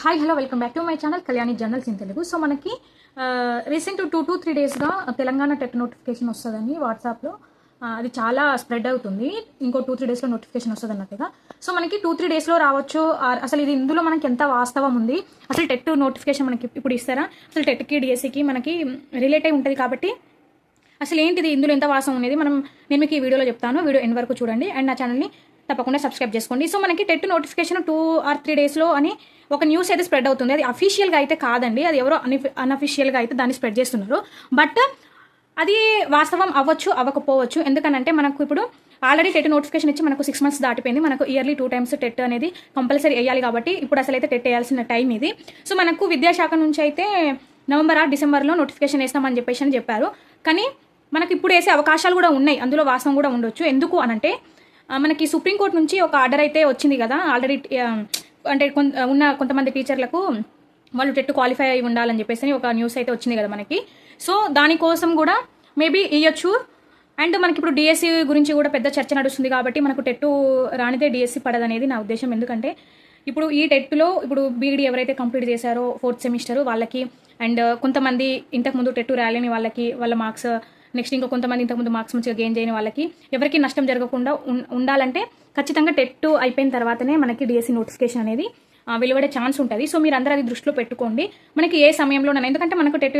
Hi hello welcome back to my channel Kalyani journals in Telugu so మనకి recent two two three డేస్గా Telangana TET notification వస్తుందని వాట్సాప్లో అది చాలా స్ప్రెడ్ అవుతుంది. ఇంకో టూ త్రీ డేస్లో నోటిఫికేషన్ వస్తుంది అన్నట్టుగా సో మనకి టూ త్రీ డేస్లో రావచ్చు. అసలు ఇది ఇందులో మనకి ఎంత వాస్తవం ఉంది? అసలు టెట్ నోటిఫికేషన్ మనకి ఇప్పుడు ఇస్తారా? అసలు టెట్కి డిఎస్సికి మనకి రిలేట్ అయి ఉంటుంది కాబట్టి అసలు ఏంటిది? ఇందులో ఎంత వాసం అనేది మనం నేను మీకు ఈ వీడియోలో చెప్తాను. వీడియో ఎన్ వరకు చూడండి. అండ్ నా ఛానల్ని తప్పకుండా సబ్స్క్రైబ్ చేసుకోండి. సో మనకి TET notification two or three డేస్లో అని ఒక న్యూస్ అయితే స్ప్రెడ్ అవుతుంది. అది అఫీషియల్గా అయితే కాదండి. అది ఎవరో అన్అఫీషియల్గా అయితే దాన్ని స్ప్రెడ్ చేస్తున్నారు. బట్ అది వాస్తవం అవ్వచ్చు అవ్వకపోవచ్చు. ఎందుకనంటే మనకు ఇప్పుడు ఆల్రెడీ టెట్ నోటిఫికేషన్ ఇచ్చి మనకు సిక్స్ మంత్స్ దాటిపోయింది. మనకు ఇయర్లీ టూ టైమ్స్ టెట్ అనేది కంపల్సరీ వేయాలి కాబట్టి ఇప్పుడు అసలు అయితే టెట్ వేయాల్సిన టైం ఇది. సో మనకు విద్యాశాఖ నుంచి అయితే నవంబర్ ఆర్ డిసెంబర్లో నోటిఫికేషన్ వేస్తామని చెప్పేసి అని చెప్పారు. కానీ మనకి ఇప్పుడు వేసే అవకాశాలు కూడా ఉన్నాయి. అందులో వాస్తవం కూడా ఉండొచ్చు. ఎందుకు అనంటే మనకి సుప్రీంకోర్టు నుంచి ఒక ఆర్డర్ అయితే వచ్చింది కదా. ఆల్రెడీ అంటే కొంత ఉన్న కొంతమంది టీచర్లకు వాళ్ళు టెట్ క్వాలిఫై అయి ఉండాలని చెప్పేసి ఒక న్యూస్ అయితే వచ్చింది కదా మనకి. సో దానికోసం కూడా మేబీ ఇవ్వచ్చు అండ్ మనకి ఇప్పుడు డిఎస్సి గురించి కూడా పెద్ద చర్చ నడుస్తుంది కాబట్టి మనకు టెట్టు రానిదే డిఎస్సి పడదనేది నా ఉద్దేశం. ఎందుకంటే ఇప్పుడు ఈ టెట్లో ఇప్పుడు బీఈడి ఎవరైతే కంప్లీట్ చేశారో ఫోర్త్ సెమిస్టర్ వాళ్ళకి అండ్ కొంతమంది ఇంతకుముందు టెట్టు రాలేని వాళ్ళకి వాళ్ళ మార్క్స్ నెక్స్ట్ ఇంకా కొంతమంది ఇంతకుముందు మార్క్స్ మంచిగా గెయిన్ చేయని వాళ్ళకి ఎవరికి నష్టం జరగకుండా ఉండాలంటే ఖచ్చితంగా టెట్ అయిపోయిన తర్వాతనే మనకి డిఎస్సి నోటిఫికేషన్ అనేది వెలువడే ఛాన్స్ ఉంటుంది. సో మీరు అందరూ అది దృష్టిలో పెట్టుకోండి. మనకి ఏ సమయంలోనైనా ఎందుకంటే మనకు టెట్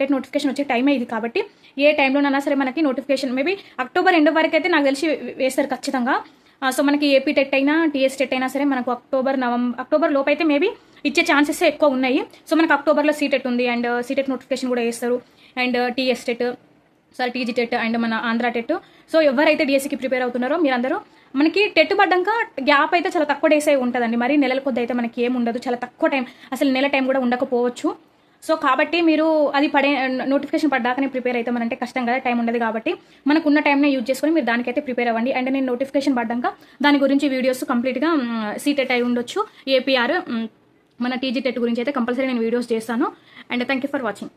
టెట్ నోటిఫికేషన్ వచ్చే టైమే ఇది కాబట్టి ఏ టైంలోనైనా సరే మనకి నోటిఫికేషన్ మేబీ అక్టోబర్ ఎండ్ వరకు అయితే నాకు తెలిసి వేస్తారు ఖచ్చితంగా. సో మనకి ఏపీ టెట్ అయినా టీఎస్ టెట్ అయినా సరే మనకు అక్టోబర్ నవంబర్ అక్టోబర్ లోపు అయితే మేబీ ఇచ్చే ఛాన్సెస్ ఎక్కువ ఉన్నాయి. సో మనకు అక్టోబర్లో సీటెట్ ఉంది అండ్ సీటెట్ నోటిఫికేషన్ కూడా వేస్తారు. And TS TET sorry TG TET and మన ఆంధ్ర టెట్. సో ఎవరైతే డిఎస్సికి ప్రిపేర్ అవుతున్నారో మీరందరూ మనకి టెట్ పడ్డాక గ్యాప్ అయితే చాలా తక్కువ డేస్ అయి ఉంటుందండి. మరి నెలల కొద్ది అయితే మనకి ఏం ఉండదు. చాలా తక్కువ టైం అసలు నెల టైం కూడా ఉండకపోవచ్చు. సో కాబట్టి మీరు అది పడే నోటిఫికేషన్ పడ్డాకనే ప్రిపేర్ అవుతామనంటే కష్టం కదా టైం ఉండదు కాబట్టి మనకున్న టైంనే యూజ్ చేసుకొని మీరు దానికైతే ప్రిపేర్ అవ్వండి. అండ్ నేను నోటిఫికేషన్ పడ్డాక దాని గురించి వీడియోస్ కంప్లీట్గా సీటెట్ అయి ఉండొచ్చు. ఏపీఆర్ మన టీజీ టెట్ గురించి అయితే కంపల్సరీ నేను వీడియోస్ చేస్తాను. And thank you for watching.